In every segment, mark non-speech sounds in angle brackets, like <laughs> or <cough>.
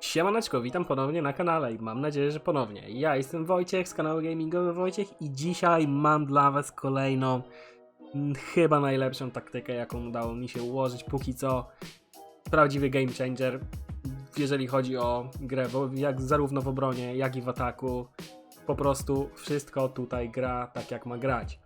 Siemaneczko, witam ponownie na kanale i mam nadzieję, że ponownie. Ja jestem Wojciech z kanału Gamingowy Wojciech i dzisiaj mam dla was kolejną, mm, chyba najlepszą taktykę, jaką udało mi się ułożyć póki co. Prawdziwy game changer, jeżeli chodzi o grę, bo jak zarówno w obronie, jak i w ataku. Po prostu wszystko tutaj gra tak, jak ma grać.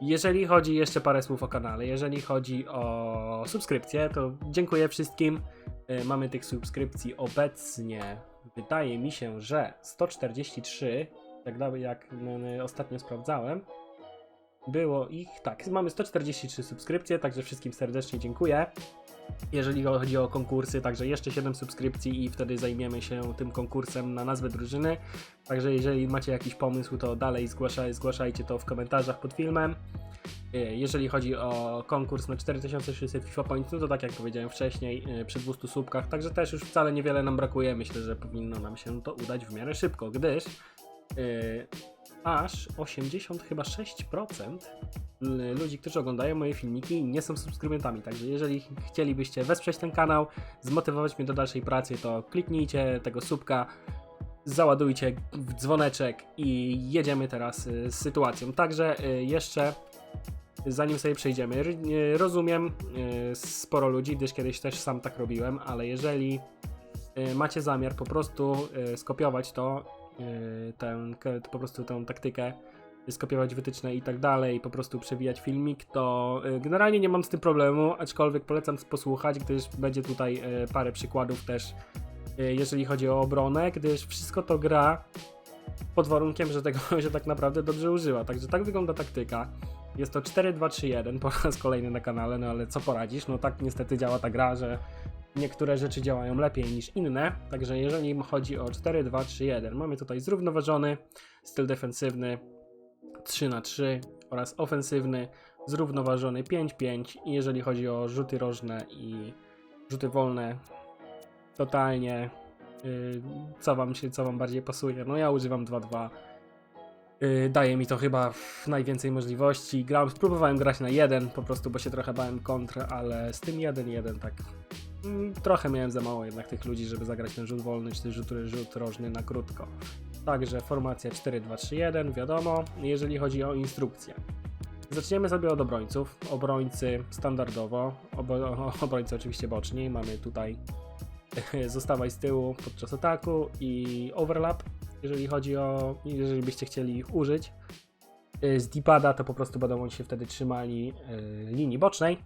Jeżeli chodzi jeszcze parę słów o kanale, jeżeli chodzi o subskrypcję, to dziękuję wszystkim. E, Mamy tych subskrypcji obecnie, wydaje mi się, że 143, tak dalej jak mm, ostatnio sprawdzałem. Było ich, tak, mamy 143 subskrypcje, także wszystkim serdecznie dziękuję. Jeżeli chodzi o konkursy, także jeszcze 7 subskrypcji i wtedy zajmiemy się tym konkursem na nazwę drużyny. Także jeżeli macie jakiś pomysł, to dalej zgłaszaj, zgłaszajcie to w komentarzach pod filmem. E, Jeżeli chodzi o konkurs na 4600 FIFA Points, no to tak jak powiedziałem wcześniej, e, przy 200 subkach, także też już wcale niewiele nam brakuje. Myślę, że powinno nam się to udać w miarę szybko, gdyż e, aż 80 chyba 6% l- ludzi, którzy oglądają moje filmiki nie są subskrybentami, także jeżeli chcielibyście wesprzeć ten kanał, zmotywować mnie do dalszej pracy, to kliknijcie tego subka, załadujcie w dzwoneczek i jedziemy teraz y, z sytuacją. Także y, jeszcze zanim sobie przejdziemy, y, rozumiem sporo ludzi, gdyż kiedyś też sam tak robiłem, ale jeżeli macie zamiar po prostu skopiować to, tę, k- po prostu tę taktykę, y, skopiować wytyczne i tak dalej, po prostu przewijać filmik, to y, generalnie nie mam z tym problemu, aczkolwiek polecam posłuchać, gdyż będzie tutaj y, parę przykładów też y, jeżeli chodzi o obronę, gdyż wszystko to gra pod warunkiem, że tego <laughs> się tak naprawdę dobrze używa. Także tak wygląda taktyka. Jest to 4-2-3-1 po raz kolejny na kanale, no ale co poradzisz? No tak niestety działa ta gra, że niektóre rzeczy działają lepiej niż inne. Także jeżeli chodzi o 4-2-3-1, mamy tutaj zrównoważony styl defensywny 3 na 3 oraz ofensywny zrównoważony 5-5 i jeżeli chodzi o rzuty rożne i rzuty wolne totalnie yy, co wam się, co wam bardziej pasuje. No ja używam 2-2. Yy, daje mi to chyba najwięcej możliwości. Grałem, spróbowałem grać na 1 po prostu, bo się trochę bałem kontr, ale z tym 1-1 tak trochę miałem za mało jednak tych ludzi, żeby zagrać ten rzut wolny czy ten rzut, rzut rożny na krótko. Także formacja 4-2-3-1, wiadomo, jeżeli chodzi o instrukcję. Zaczniemy sobie od obrońców. Obrońcy standardowo, obo, obrońcy oczywiście boczni. Mamy tutaj <laughs> zostawaj z tyłu podczas ataku i overlap, jeżeli chodzi o, jeżeli byście chcieli ich użyć. Y, Z D-pada to po prostu będą oni się wtedy trzymali y, linii bocznej.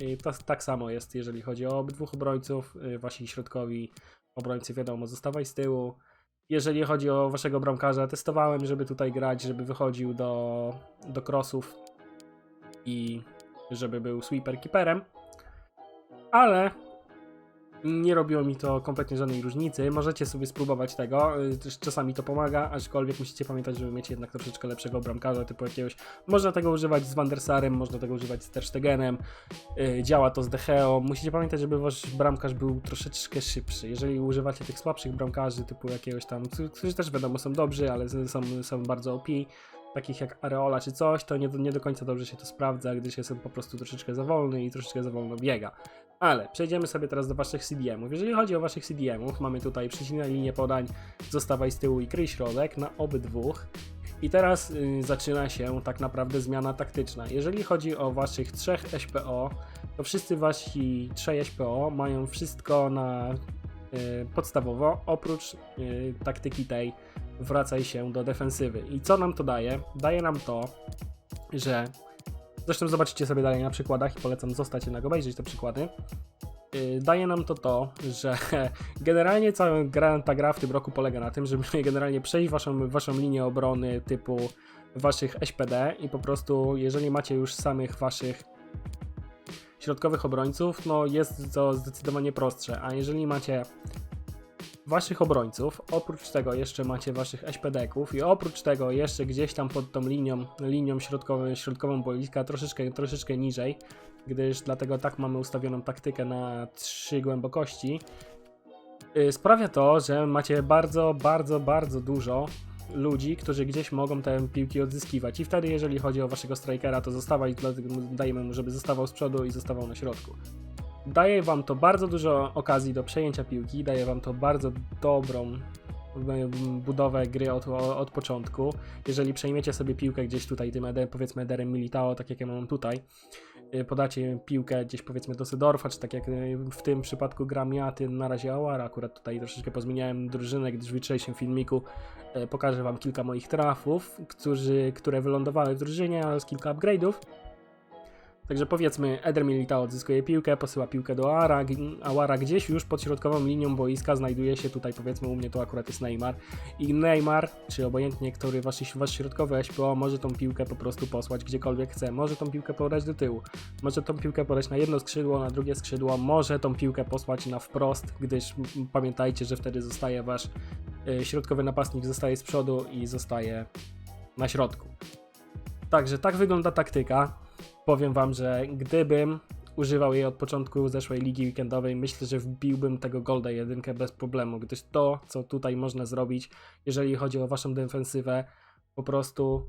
I to, tak samo jest, jeżeli chodzi o obydwu obrońców. Y, Wasi środkowi obrońcy, wiadomo, zostawaj z tyłu. Jeżeli chodzi o waszego bramkarza, testowałem, żeby tutaj grać, żeby wychodził do, do crossów i żeby był sweeper keeperem. Ale nie robiło mi to kompletnie żadnej różnicy. Możecie sobie spróbować tego, y, czasami to pomaga, aczkolwiek musicie pamiętać, żeby mieć jednak troszeczkę lepszego bramkarza, typu jakiegoś. Można tego używać z Van der Sarem, można tego używać z Ter Stegenem, y, działa to z De Gea. Musicie pamiętać, żeby wasz bramkarz był troszeczkę szybszy. Jeżeli używacie tych słabszych bramkarzy, typu jakiegoś tam, którzy- też wiadomo są dobrzy, ale są, są bardzo OP, takich jak Areola czy coś, to nie, nie do końca dobrze się to sprawdza, gdyż jest on po prostu troszeczkę za wolny i troszeczkę za wolno biega. Ale przejdziemy sobie teraz do waszych CDM-ów. Jeżeli chodzi o waszych CDM-ów, mamy tutaj przecinaj linię podań, zostawaj z tyłu i kryj środek na obydwóch. I teraz y, zaczyna się tak naprawdę zmiana taktyczna. Jeżeli chodzi o waszych trzech SPO, to wszyscy wasi trzej SPO mają wszystko na y, podstawowo, oprócz y, taktyki tej wracaj się do defensywy. I co nam to daje? Daje nam to, że Zresztą zobaczycie sobie dalej na przykładach i polecam zostać jednak obejrzeć te przykłady. Yy, Daje nam to to, że <laughs> generalnie cała gra, ta gra w tym roku polega na tym, żeby <laughs> generalnie przejść waszą, waszą linię obrony typu waszych SPD i po prostu jeżeli macie już samych waszych środkowych obrońców, no jest to zdecydowanie prostsze, a jeżeli macie waszych obrońców, oprócz tego jeszcze macie waszych SPD-ków i oprócz tego jeszcze gdzieś tam pod tą linią, linią środkową, środkową boiska troszeczkę, troszeczkę niżej, gdyż dlatego tak mamy ustawioną taktykę na trzy głębokości, yy, sprawia to, że macie bardzo, bardzo, bardzo dużo ludzi, którzy gdzieś mogą te piłki odzyskiwać i wtedy jeżeli chodzi o waszego strikera, to zostawać, dlatego dajemy mu, żeby zostawał z przodu i zostawał na środku. Daje wam to bardzo dużo okazji do przejęcia piłki, daje wam to bardzo dobrą budowę gry od, od początku. Jeżeli przejmiecie sobie piłkę gdzieś tutaj tym eder, powiedzmy Ederem Militao, tak jak ja mam tutaj, y, podacie piłkę gdzieś powiedzmy do Sydorfa, czy tak jak y, w tym przypadku gram ja, ty na razie Awara, akurat tutaj troszeczkę pozmieniałem drużynę, gdyż w jutrzejszym filmiku y, pokażę wam kilka moich trafów, którzy, które wylądowały w drużynie oraz kilka upgrade'ów. Także powiedzmy, Eder Militao odzyskuje piłkę, posyła piłkę do Ara, Awara gdzieś już pod środkową linią boiska znajduje się tutaj, powiedzmy u mnie to akurat jest Neymar i Neymar, czy obojętnie który wasz, wasz środkowy SPO może tą piłkę po prostu posłać gdziekolwiek chce, może tą piłkę podać do tyłu, może tą piłkę podać na jedno skrzydło, na drugie skrzydło, może tą piłkę posłać na wprost, gdyż pamiętajcie, że wtedy zostaje wasz y, środkowy napastnik zostaje z przodu i zostaje na środku. Także tak wygląda taktyka powiem wam, że gdybym używał jej od początku zeszłej ligi weekendowej, myślę, że wbiłbym tego Golda jedynkę bez problemu, gdyż to, co tutaj można zrobić, jeżeli chodzi o waszą defensywę, po prostu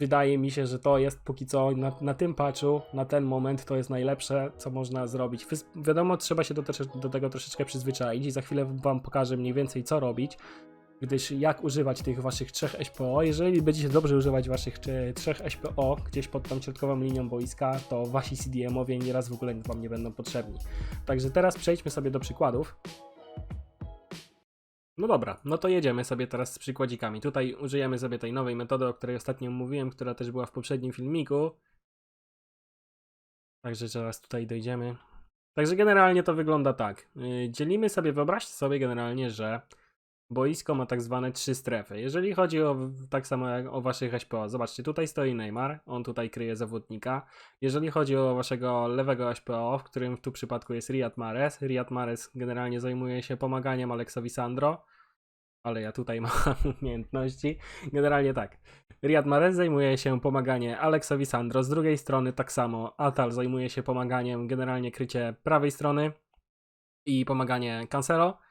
wydaje mi się, że to jest póki co na, na tym patchu, na ten moment to jest najlepsze, co można zrobić. Wiadomo, trzeba się do, do tego troszeczkę przyzwyczaić i za chwilę wam pokażę mniej więcej co robić, gdyż jak używać tych waszych trzech SPO, jeżeli będziecie dobrze używać waszych trzech SPO gdzieś pod tą środkową linią boiska, to wasi CDM-owie nieraz w ogóle wam nie będą potrzebni. Także teraz przejdźmy sobie do przykładów. No dobra, no to jedziemy sobie teraz z przykładzikami. Tutaj użyjemy sobie tej nowej metody, o której ostatnio mówiłem, która też była w poprzednim filmiku. Także zaraz tutaj dojdziemy. Także generalnie to wygląda tak. Yy, Dzielimy sobie, wyobraźcie sobie generalnie, że boisko ma tak zwane trzy strefy. Jeżeli chodzi o tak samo jak o waszych SPO, zobaczcie, tutaj stoi Neymar, on tutaj kryje zawodnika. Jeżeli chodzi o waszego lewego SPO, w którym w tym przypadku jest Riyad Mahrez, Riyad Mahrez generalnie zajmuje się pomaganiem Aleksowi Sandro, ale ja tutaj <laughs> mam umiejętności. Generalnie tak. Riyad Mahrez zajmuje się pomaganiem Aleksowi Sandro, z drugiej strony tak samo Atal zajmuje się pomaganiem generalnie krycie prawej strony i pomaganie Cancelo.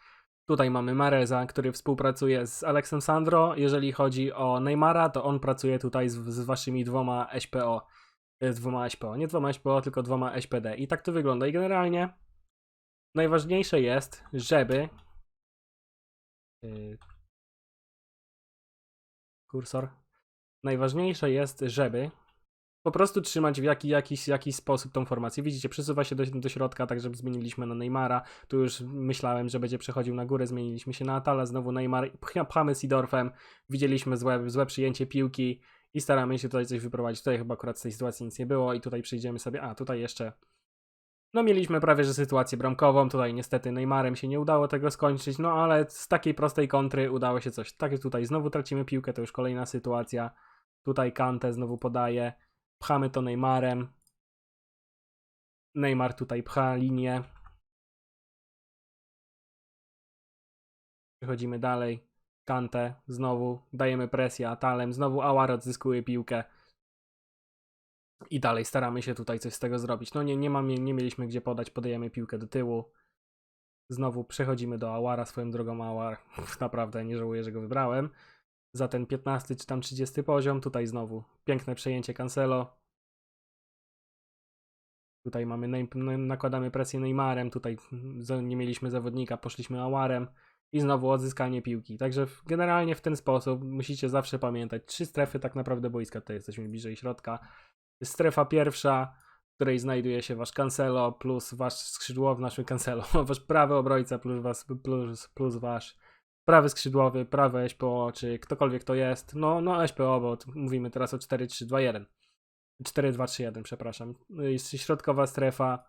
Tutaj mamy Mareza, który współpracuje z Aleksem Sandro. Jeżeli chodzi o Neymara, to on pracuje tutaj z, z waszymi dwoma SPO. e, dwoma SPO. Nie dwoma SPO, tylko dwoma SPD. I tak to wygląda. I generalnie najważniejsze jest, żeby. Yy, kursor. Najważniejsze jest, żeby po prostu trzymać w jaki, jakiś, jakiś sposób tą formację. Widzicie, przesuwa się do, do środka, tak żeby zmieniliśmy na Neymara. Tu już myślałem, że będzie przechodził na górę, zmieniliśmy się na Atala, znowu Neymar, pcha- pchamy Sidorfem, widzieliśmy złe, złe przyjęcie piłki i staramy się tutaj coś wyprowadzić. Tutaj chyba akurat z tej sytuacji nic nie było i tutaj przyjdziemy sobie, a tutaj jeszcze no mieliśmy prawie, że sytuację bramkową, tutaj niestety Neymarem się nie udało tego skończyć, no ale z takiej prostej kontry udało się coś. Tak tutaj znowu tracimy piłkę, to już kolejna sytuacja. Tutaj Kante znowu podaje, pchamy to Neymarem. Neymar tutaj pcha linię. Przechodzimy dalej. Kante znowu dajemy presję Atalem, znowu Awar odzyskuje piłkę. I dalej staramy się tutaj coś z tego zrobić. No nie, nie, mamy, nie mieliśmy gdzie podać, podajemy piłkę do tyłu. Znowu przechodzimy do Awara, swoją drogą Awar. <laughs> Naprawdę nie żałuję, że go wybrałem. Za ten 15 czy tam 30 poziom. Tutaj znowu piękne przejęcie Cancelo. Tutaj mamy, nakładamy presję Neymarem, tutaj za- nie mieliśmy zawodnika, poszliśmy Awarem i znowu odzyskanie piłki. Także generalnie w ten sposób musicie zawsze pamiętać, trzy strefy tak naprawdę boiska, tutaj jesteśmy bliżej środka. Strefa pierwsza, w której znajduje się wasz Cancelo plus wasz skrzydłowy, nasz Cancelo, <laughs> wasz prawy obrońca plus, was, plus, plus wasz prawy skrzydłowy, prawy SPO, czy ktokolwiek to jest. No, no SPO, bo mówimy teraz o 4-3-2-1. 4-2-3-1, przepraszam. Jest środkowa strefa,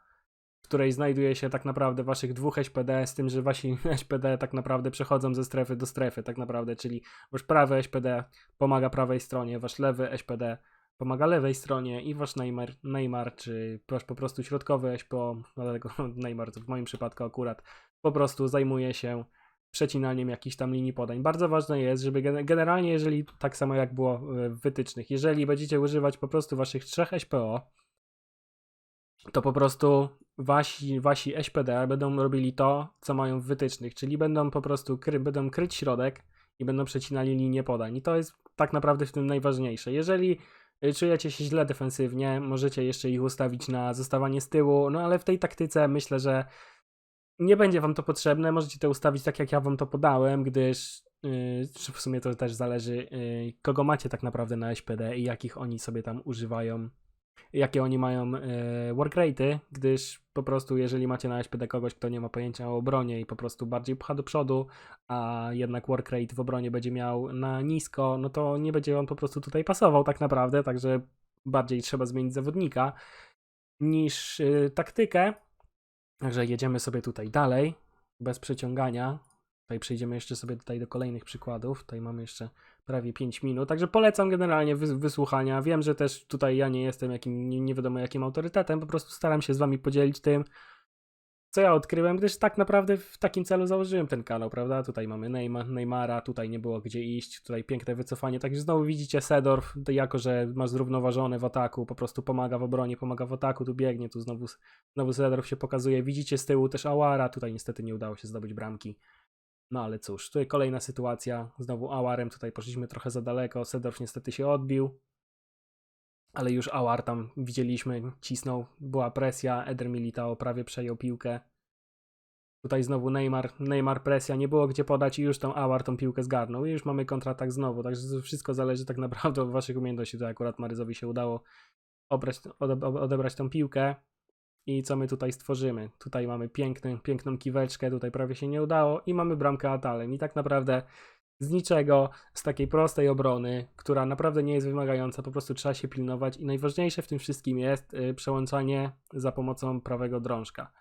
w której znajduje się tak naprawdę waszych dwóch SPD, z tym, że wasi <laughs> SPD tak naprawdę przechodzą ze strefy do strefy, tak naprawdę, czyli wasz prawy SPD pomaga prawej stronie, wasz lewy SPD pomaga lewej stronie i wasz Neymar, Neymar czy wasz po prostu środkowy SPO, dlatego <laughs> Neymar to w moim przypadku akurat po prostu zajmuje się przecinaniem jakichś tam linii podań. Bardzo ważne jest, żeby gen- generalnie, jeżeli tak samo jak było e, w wytycznych, jeżeli będziecie używać po prostu waszych trzech SPO, to po prostu wasi, wasi SPD będą robili to, co mają w wytycznych, czyli będą po prostu kry, będą kryć środek i będą przecinali linię podań. I to jest tak naprawdę w tym najważniejsze. Jeżeli y, czujecie się źle defensywnie, możecie jeszcze ich ustawić na zostawanie z tyłu, no ale w tej taktyce myślę, że nie będzie wam to potrzebne, możecie to ustawić tak jak ja wam to podałem, gdyż yy, w sumie to też zależy yy, kogo macie tak naprawdę na SPD i jakich oni sobie tam używają, jakie oni mają yy, work rate'y, gdyż po prostu jeżeli macie na SPD kogoś, kto nie ma pojęcia o obronie i po prostu bardziej pcha do przodu, a jednak work rate w obronie będzie miał na nisko, no to nie będzie on po prostu tutaj pasował tak naprawdę, także bardziej trzeba zmienić zawodnika niż yy, taktykę. Także jedziemy sobie tutaj dalej, bez przeciągania. Tutaj przejdziemy jeszcze sobie tutaj do kolejnych przykładów. Tutaj mamy jeszcze prawie 5 minut, także polecam generalnie wys- wysłuchania. Wiem, że też tutaj ja nie jestem jakim, nie wiadomo jakim autorytetem, po prostu staram się z wami podzielić tym, co ja odkryłem, gdyż tak naprawdę w takim celu założyłem ten kanał, prawda? Tutaj mamy Neymar, Neymara, tutaj nie było gdzie iść, tutaj piękne wycofanie, także znowu widzicie Sedorf, jako że ma zrównoważony w ataku, po prostu pomaga w obronie, pomaga w ataku, tu biegnie, tu znowu, znowu Sedorf się pokazuje, widzicie z tyłu też Awara, tutaj niestety nie udało się zdobyć bramki. No ale cóż, tutaj kolejna sytuacja, znowu Awarem, tutaj poszliśmy trochę za daleko, Sedorf niestety się odbił, ale już Awar tam widzieliśmy, cisnął, była presja, Eder Militao prawie przejął piłkę. Tutaj znowu Neymar, Neymar presja, nie było gdzie podać i już tą Awar tą piłkę zgarnął i już mamy kontratak znowu, także to wszystko zależy tak naprawdę od waszych umiejętności. Tutaj akurat Maryzowi się udało obrać, ode, odebrać tą piłkę i co my tutaj stworzymy? Tutaj mamy piękny, piękną kiweczkę, tutaj prawie się nie udało i mamy bramkę Atalem i tak naprawdę z niczego, z takiej prostej obrony, która naprawdę nie jest wymagająca, po prostu trzeba się pilnować i najważniejsze w tym wszystkim jest y, przełączanie za pomocą prawego drążka.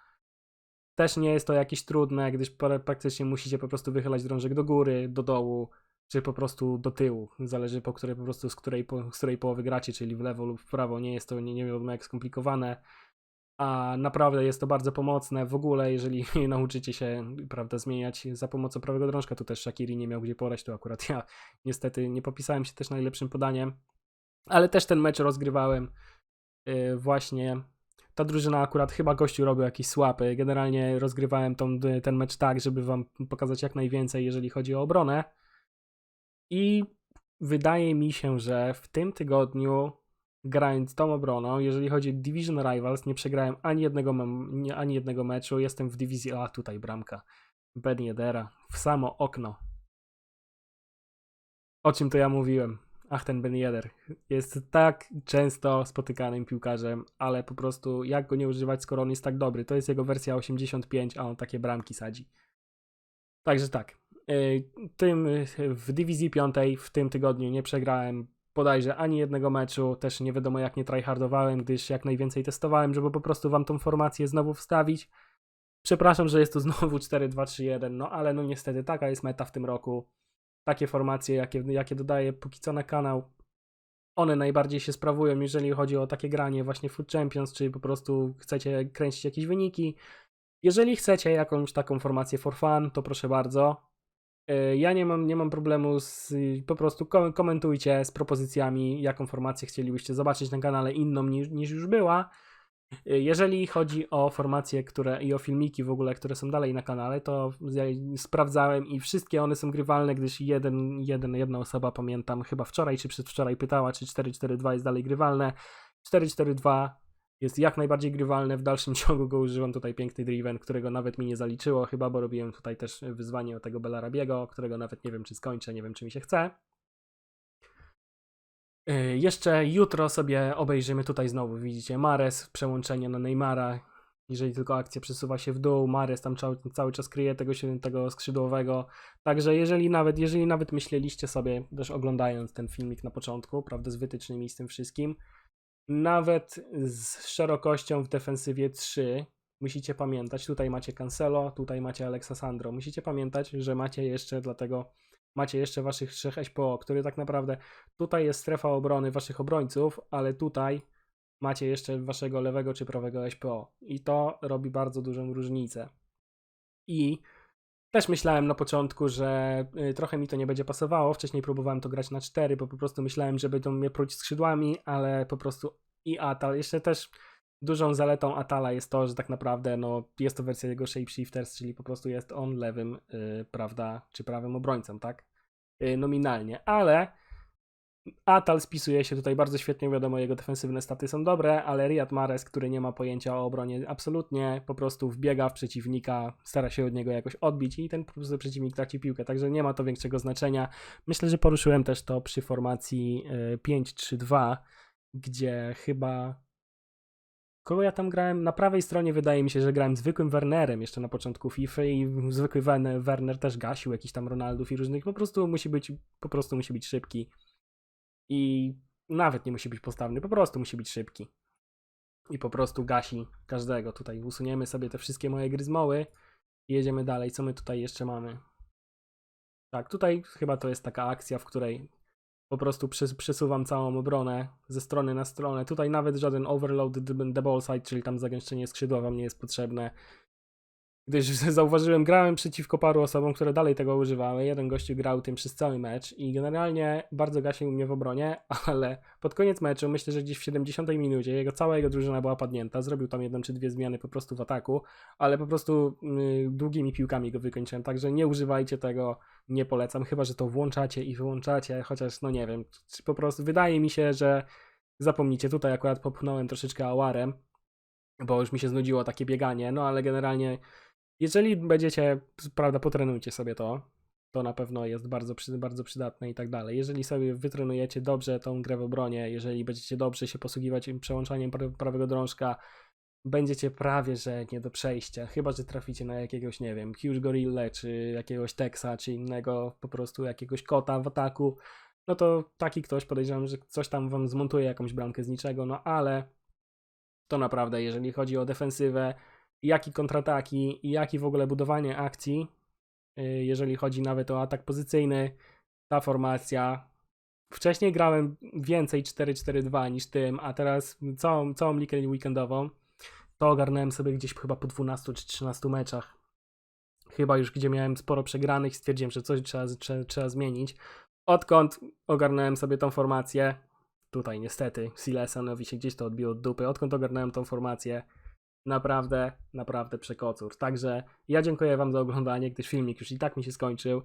Też nie jest to jakieś trudne, gdyż pra- praktycznie musicie po prostu wychylać drążek do góry, do dołu, czy po prostu do tyłu. Zależy po której po prostu z której, po, z której połowy gracie, czyli w lewo lub w prawo. Nie jest to nie, nie wiadomo jak skomplikowane. A naprawdę jest to bardzo pomocne w ogóle, jeżeli <laughs> nauczycie się, prawda, zmieniać za pomocą prawego drążka. Tu też Shakiri nie miał gdzie podać, tu akurat ja niestety nie popisałem się też najlepszym podaniem, ale też ten mecz rozgrywałem yy, właśnie. Ta drużyna akurat chyba gościu robił jakieś słapy. Generalnie rozgrywałem tą, ten mecz tak, żeby wam pokazać jak najwięcej, jeżeli chodzi o obronę. I wydaje mi się, że w tym tygodniu grając tą obroną, jeżeli chodzi o Division Rivals, nie przegrałem ani jednego, ani jednego meczu. Jestem w dywizji A, tutaj bramka. Ben Yedera, w samo okno. O czym to ja mówiłem? Ach, ten Ben jest tak często spotykanym piłkarzem, ale po prostu jak go nie używać, skoro on jest tak dobry? To jest jego wersja 85, a on takie bramki sadzi. Także tak. y, Tym w dywizji piątej w tym tygodniu nie przegrałem bodajże ani jednego meczu, też nie wiadomo jak nie tryhardowałem, gdyż jak najwięcej testowałem, żeby po prostu wam tą formację znowu wstawić. Przepraszam, że jest to znowu <laughs> 4-2-3-1, no ale no niestety taka jest meta w tym roku. Takie formacje, jakie, jakie dodaję póki co na kanał, one najbardziej się sprawują, jeżeli chodzi o takie granie właśnie Food Champions, czy po prostu chcecie kręcić jakieś wyniki. Jeżeli chcecie jakąś taką formację for fun, to proszę bardzo. Y, Ja nie mam, nie mam problemu z. Po prostu kom- komentujcie z propozycjami, jaką formację chcielibyście zobaczyć na kanale inną niż, niż już była. Y, Jeżeli chodzi o formacje które, i o filmiki w ogóle, które są dalej na kanale, to ja sprawdzałem i wszystkie one są grywalne, gdyż jeden, jeden, jedna osoba, pamiętam, chyba wczoraj czy przedwczoraj pytała, czy 442 jest dalej grywalne. 442 jest jak najbardziej grywalne, w dalszym <laughs> ciągu go używam, tutaj piękny Driven, którego nawet mi nie zaliczyło chyba, bo robiłem tutaj też wyzwanie o tego Belarabiego, którego nawet nie wiem czy skończę, nie wiem czy mi się chce. Yy, Jeszcze jutro sobie obejrzymy tutaj znowu, widzicie, Mares, przełączenie na Neymara. Jeżeli tylko akcja przesuwa się w dół, Mares tam cały, cały czas kryje tego, tego skrzydłowego. Także jeżeli nawet, jeżeli nawet myśleliście sobie, też oglądając ten filmik na początku, prawda, z wytycznymi i z tym wszystkim, nawet z szerokością w defensywie 3 musicie pamiętać, tutaj macie Cancelo, tutaj macie Alexa Sandro. Musicie pamiętać, że macie jeszcze dlatego macie jeszcze waszych trzech SPO, które tak naprawdę tutaj jest strefa obrony waszych obrońców, ale tutaj macie jeszcze waszego lewego czy prawego SPO i to robi bardzo dużą różnicę. I też myślałem na początku, że y, trochę mi to nie będzie pasowało. Wcześniej próbowałem to grać na 4, bo po prostu myślałem, że będą mnie pruć skrzydłami, ale po prostu i Atal. Jeszcze też dużą zaletą Atala jest to, że tak naprawdę no, jest to wersja jego shapeshifters, czyli po prostu jest on lewym, y, prawda, czy prawym obrońcą, tak? Y, nominalnie, ale Atal spisuje się tutaj bardzo świetnie, wiadomo, jego defensywne staty są dobre, ale Riyad Mahrez, który nie ma pojęcia o obronie absolutnie, po prostu wbiega w przeciwnika, stara się od niego jakoś odbić i ten po prostu przeciwnik traci piłkę, także nie ma to większego znaczenia. Myślę, że poruszyłem też to przy formacji y, 5-3-2, gdzie chyba Kogo ja tam grałem? Na prawej stronie wydaje mi się, że grałem zwykłym Wernerem jeszcze na początku FIFA i zwykły Werner też gasił jakiś tam Ronaldów i różnych. Po prostu musi być, po prostu musi być szybki. I nawet nie musi być postawny, po prostu musi być szybki. I po prostu gasi każdego. Tutaj usuniemy sobie te wszystkie moje gryzmoły i jedziemy dalej. Co my tutaj jeszcze mamy? Tak, tutaj chyba to jest taka akcja, w której po prostu przes- przesuwam całą obronę ze strony na stronę. Tutaj nawet żaden overload the ball side, czyli tam zagęszczenie skrzydła wam nie jest potrzebne. Gdyż <laughs> zauważyłem, grałem przeciwko paru osobom, które dalej tego używały. Jeden gościu grał tym przez cały mecz i generalnie bardzo gasił mnie w obronie, <laughs> ale pod koniec meczu, myślę, że gdzieś w 70 minucie, jego cała jego drużyna była padnięta. Zrobił tam jedną czy dwie zmiany po prostu w ataku, ale po prostu y, długimi piłkami go wykończyłem. Także nie używajcie tego, nie polecam, chyba że to włączacie i wyłączacie, chociaż no nie wiem, czy po prostu wydaje mi się, że zapomnicie. Tutaj akurat popchnąłem troszeczkę awarem, bo już mi się znudziło takie bieganie, no ale generalnie jeżeli będziecie, prawda, potrenujcie sobie to, to na pewno jest bardzo, bardzo przydatne i tak dalej. Jeżeli sobie wytrenujecie dobrze tą grę w obronie, jeżeli będziecie dobrze się posługiwać przełączaniem pra- prawego drążka, będziecie prawie, że nie do przejścia, chyba, że traficie na jakiegoś, nie wiem, Huge Gorilla, czy jakiegoś Texa, czy innego, po prostu jakiegoś kota w ataku, no to taki ktoś podejrzewam, że coś tam wam zmontuje jakąś bramkę z niczego, no ale to naprawdę, jeżeli chodzi o defensywę, jak i kontrataki, jak i w ogóle budowanie akcji, y, jeżeli chodzi nawet o atak pozycyjny, ta formacja. Wcześniej grałem więcej 4-4-2 niż tym, a teraz całą, całą weekendową to ogarnąłem sobie gdzieś chyba po 12 czy 13 meczach. Chyba już gdzie miałem sporo przegranych, stwierdziłem, że coś trzeba, trzeba, trzeba zmienić. Odkąd ogarnąłem sobie tą formację, tutaj niestety Silesanowi się gdzieś to odbiło od dupy, odkąd ogarnąłem tą formację, naprawdę, naprawdę przekocur. Także ja dziękuję Wam za oglądanie, gdyż filmik już i tak mi się skończył.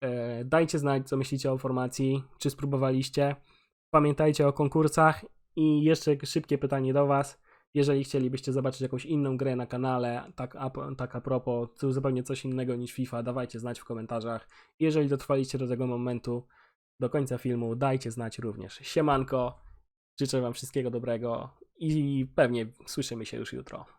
E, Dajcie znać, co myślicie o formacji, czy spróbowaliście. Pamiętajcie o konkursach i jeszcze szybkie pytanie do Was. Jeżeli chcielibyście zobaczyć jakąś inną grę na kanale, tak a, tak a propos, zupełnie coś innego niż FIFA, dawajcie znać w komentarzach. Jeżeli dotrwaliście do tego momentu, do końca filmu, dajcie znać również. Siemanko, życzę Wam wszystkiego dobrego i pewnie słyszymy się już jutro.